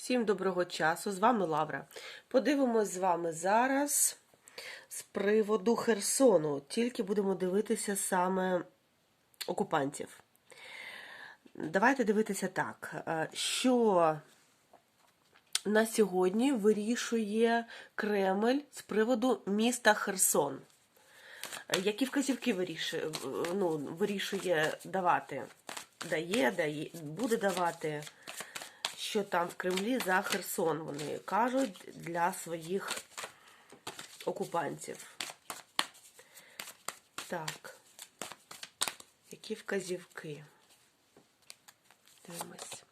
Всім доброго часу, з вами Лавра. Подивимось з вами зараз з приводу Херсону. Тільки будемо дивитися саме окупантів. Давайте дивитися так, е, що на сьогодні вирішує Кремль з приводу міста Херсон. Е, Які вказівки вирішує, ну, вирішує давати? Дає, дає, буде давати що там в Кремлі за Херсон вони кажуть для своїх окупантів. Так. Які вказівки? Дивимось.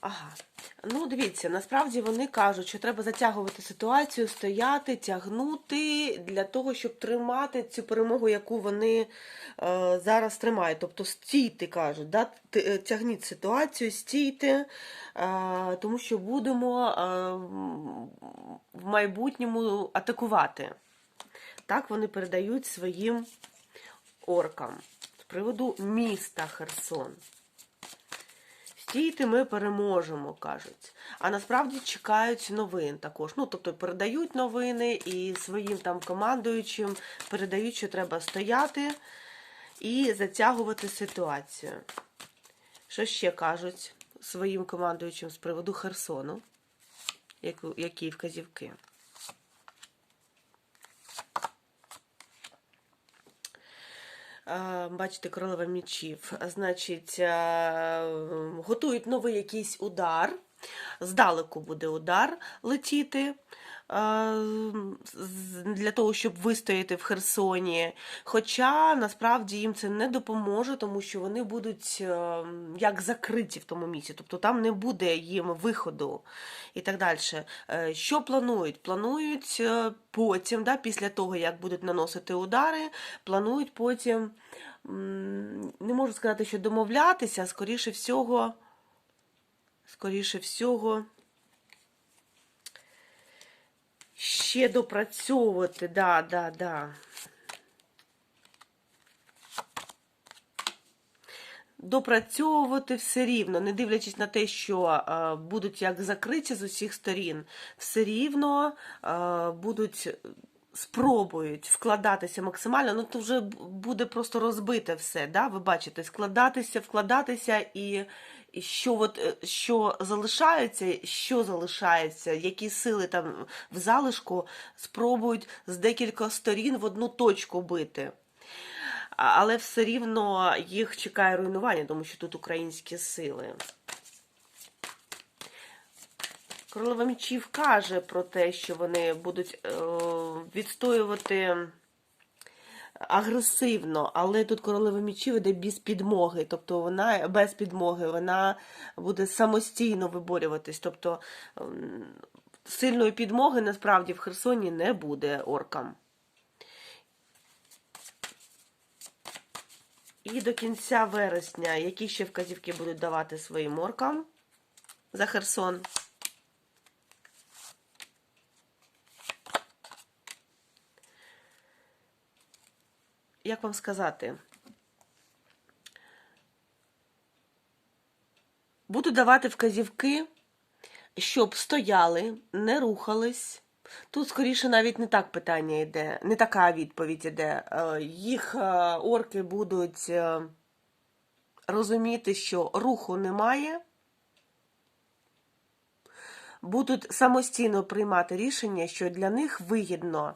Ага. Ну, дивіться, насправді вони кажуть, що треба затягувати ситуацію, стояти, тягнути для того, щоб тримати цю перемогу, яку вони е, зараз тримають. Тобто стійте, кажуть, да? е, тягніть ситуацію, стійте, е, тому що будемо е, в майбутньому атакувати. Так вони передають своїм оркам з приводу міста Херсон. Стійте, ми переможемо, кажуть. А насправді чекають новин також. Ну, тобто передають новини і своїм там командуючим передають, що треба стояти і затягувати ситуацію. Що ще кажуть своїм командуючим з приводу Херсону? Які вказівки? Бачите, королева мічів. Значить, е, готують новий якийсь удар. Здалеку буде удар летіти е, для того, щоб вистояти в Херсоні. Хоча насправді їм це не допоможе, тому що вони будуть е, як закриті в тому місці, тобто там не буде їм виходу і так далі. Е, Що планують? Планують потім, да, після того, як будуть наносити удари, планують потім, не можу сказати, що домовлятися, скоріше всього, скоріше всього, ще допрацьовувати, да, да, да. Допрацьовувати все рівно, не дивлячись на те, що будуть як закриті з усіх сторін, все рівно будуть спробують вкладатися максимально. Ну то вже буде просто розбите все. Да? Ви бачите, складатися, вкладатися і. Що от е, що залишається, що залишається, які сили там в залишку спробують з декількох сторін в одну точку бити. Але все рівно їх чекає руйнування, тому що тут українські сили. Королева мечів каже про те, що вони будуть е, відстоювати агресивно, але тут королева мечів іде без підмоги, тобто вона без підмоги, вона буде самостійно виборюватись. Тобто сильної підмоги насправді в Херсоні не буде оркам. І до кінця вересня, які ще вказівки будуть давати своїм оркам за Херсон? Як вам сказати? Буду давати вказівки, щоб стояли, не рухались. Тут скоріше навіть не так питання йде, не така відповідь іде. Е, Їх е, орки будуть е, розуміти, що руху немає, будуть самостійно приймати рішення, що для них вигідно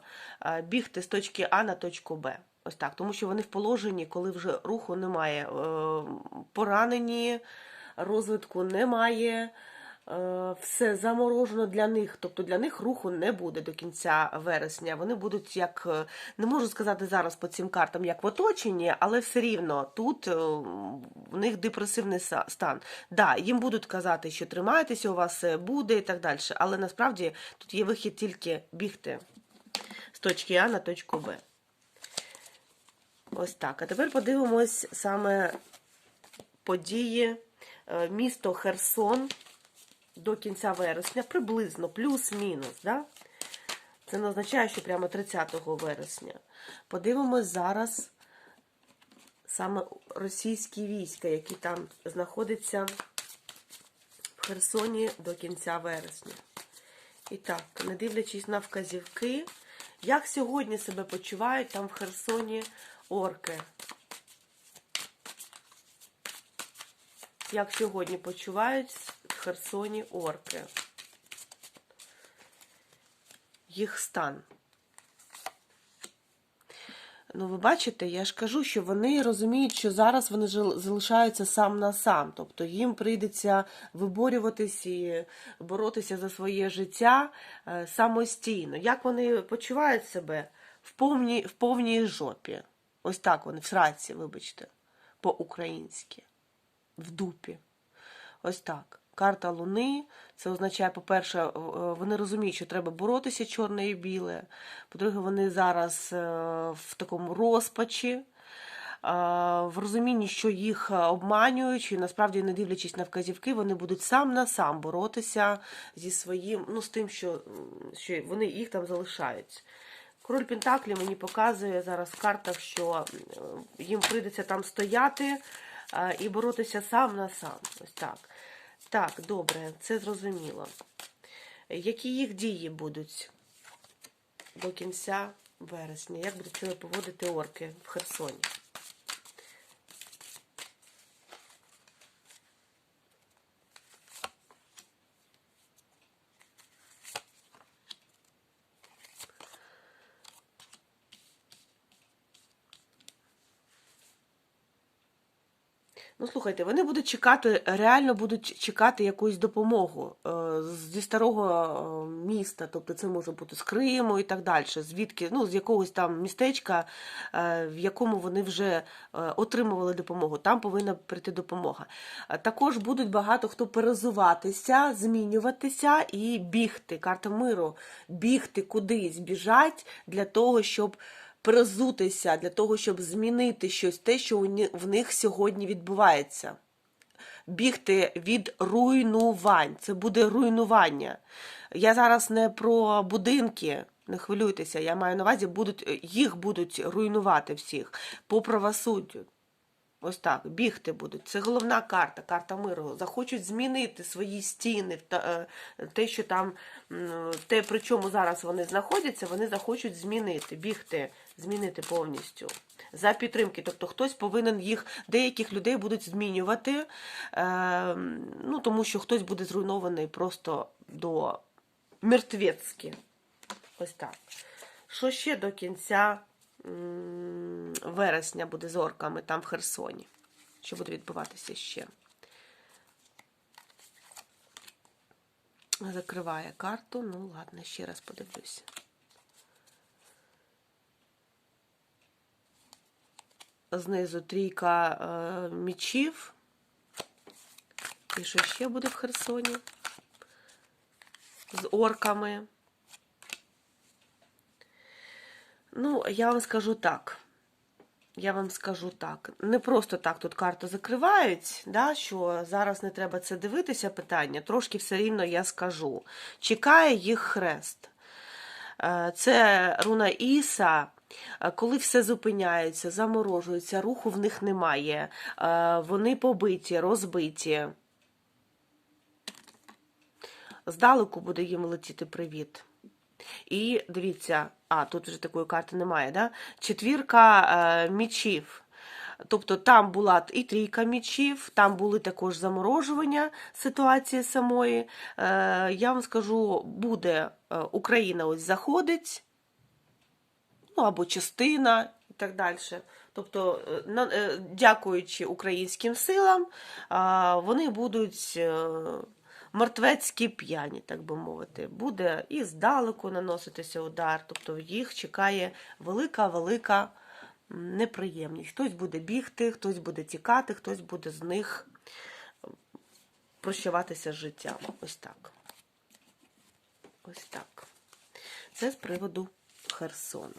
бігти з точки А на точку Б. Ось так, тому що вони в положенні, коли вже руху немає, е, поранені, розвитку немає, е, все заморожено для них. Тобто для них руху не буде до кінця вересня. Вони будуть як, е, не можу сказати зараз по цим картам, як в оточенні, але все рівно тут в них депресивний стан. Да, їм будуть казати, що тримайтеся, у вас буде і так далі. Але насправді тут є вихід тільки бігти з точки А на точку Б. Ось так. А тепер подивимось саме події. Е, Місто Херсон до кінця вересня, приблизно, плюс-мінус. Да? Це не означає, що прямо 30 вересня. Подивимось зараз саме російські війська, які там знаходяться в Херсоні до кінця вересня. І так, не дивлячись на вказівки, як сьогодні себе почувають там в Херсоні орки? Як сьогодні почувають в Херсоні орки? Їх стан. Ну, ви бачите, я ж кажу, що вони розуміють, що зараз вони залишаються сам на сам. Тобто їм прийдеться виборюватись і боротися за своє життя е, самостійно. Як вони почувають себе в повній, в повній жопі? Ось так вони в сраці, вибачте, по-українськи, в дупі. Ось так. Карта Луни. Це означає, по-перше, е, вони розуміють, що треба боротися чорне і біле. По-друге, вони зараз е, в такому розпачі, е, в розумінні, що їх обманюють, і насправді, не дивлячись на вказівки, вони будуть сам на сам боротися зі своїм, ну, з тим, що, що вони їх там залишають. Король Пентаклі мені показує зараз в картах, що е, їм прийдеться там стояти е, і боротися сам на сам. Ось так. Так, добре, це зрозуміло. Які їх дії будуть до кінця вересня? Як будуть себе поводити орки в Херсоні? Ну, слухайте, вони будуть чекати, реально будуть чекати якусь допомогу е, зі старого е, міста, тобто це може бути з Криму і так далі, звідки, ну, з якогось там містечка, е, в якому вони вже отримували допомогу. Там повинна прийти допомога. Також будуть багато хто перезуватися, змінюватися і бігти. Карта миру, бігти кудись, біжать для того, щоб перезутися для того, щоб змінити щось, те, що в них сьогодні відбувається. Бігти від руйнувань. Це буде руйнування. Я зараз не про будинки, не хвилюйтеся. Я маю на увазі, будуть, їх будуть руйнувати всіх по правосуддю. Ось так, бігти будуть. Це головна карта, карта миру. Захочуть змінити свої стіни, е, те, що там, те, при чому зараз вони знаходяться, вони захочуть змінити, бігти, змінити повністю. За підтримки. Тобто хтось повинен їх, деяких людей будуть змінювати, е, ну, тому що хтось буде зруйнований просто до мертвецьки. Ось так. Що ще до кінця вересня буде з орками там в Херсоні? Що буде відбуватися ще? Закриває карту. Ну, ладно, ще раз подивлюся. Знизу трійка е, мічів. І що ще буде в Херсоні? З орками. Ну, я вам скажу так. Я вам скажу так. Не просто так тут карту закривають, да, що зараз не треба це дивитися питання, трошки все рівно я скажу. Чекає їх хрест. Е, Це руна Іса. Е, Коли все зупиняється, заморожується, руху в них немає, е, вони побиті, розбиті. Здалеку буде їм летіти привіт. І дивіться, а тут вже такої карти немає, да? Четвірка е, мічів. Тобто там була і трійка мічів, там були також заморожування ситуації самої. Е, я вам скажу, буде е, Україна ось заходить, ну або частина і так далі. Тобто, е, е, дякуючи українським силам, вони будуть мертвецькі п'яні, так би мовити. Буде і здалеку наноситися удар. Тобто їх чекає велика-велика неприємність. Хтось буде бігти, хтось буде тікати, хтось буде з них прощаватися з життям. Ось так. Ось так. Це з приводу Херсону.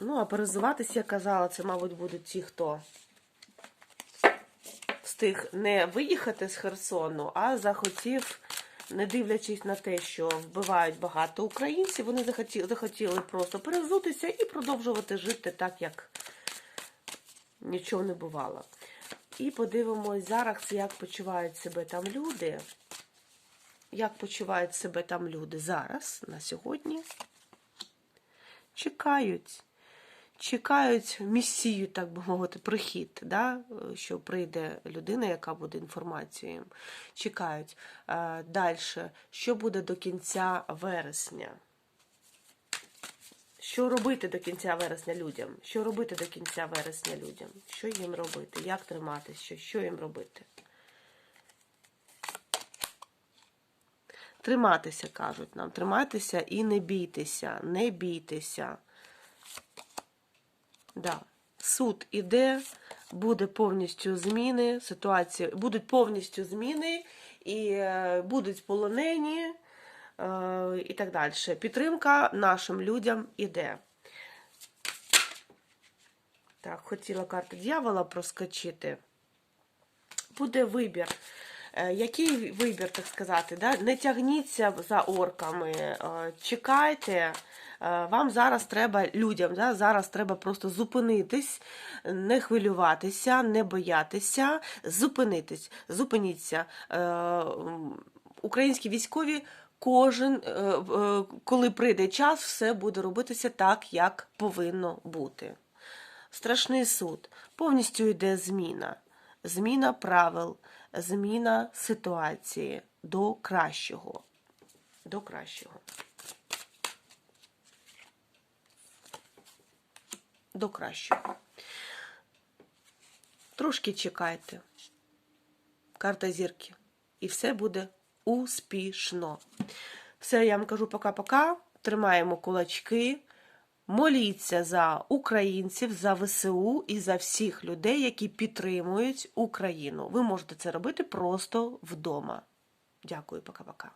Ну, а перезуватися, я казала, це, мабуть, будуть ті, хто встиг не виїхати з Херсону, а захотів не дивлячись на те, що вбивають багато українців, вони захотіли, захотіли просто перевзутися і продовжувати жити так, як нічого не бувало. І подивимось зараз, як почувають себе там люди. Як почувають себе там люди зараз, на сьогодні. Чекають. Чекають місію, так би мовити, прихід, да? що прийде людина, яка буде інформацією. Чекають. Далі, що буде до кінця вересня? Що робити до кінця вересня людям? Що робити до кінця вересня людям? Що їм робити? Як триматися? Що, що їм робити? Триматися, кажуть нам. Триматися і не бійтеся. Не бійтеся. Да. Суд іде, буде повністю зміни, ситуація, будуть повністю зміни, і е, будуть полонені, е, і так далі. Підтримка нашим людям іде. Так, хотіла карту дьявола проскочити. Буде вибір. Е, Який вибір, так сказати? Да? Не тягніться за орками, е, чекайте. Е, Вам зараз треба людям, да? зараз треба просто зупинитись, не хвилюватися, не боятися, зупинитись, зупиніться. Українські військові. Кожен, коли прийде час, все буде робитися так, як повинно бути. Страшний суд. Повністю йде зміна. Зміна правил, зміна ситуації до кращого. До кращого. До кращого. Трошки чекайте. Карта зірки. І все буде успішно. Все, я вам кажу пока-пока. Тримаємо кулачки. Моліться за українців, за ВСУ і за всіх людей, які підтримують Україну. Ви можете це робити просто вдома. Дякую, пока-пока.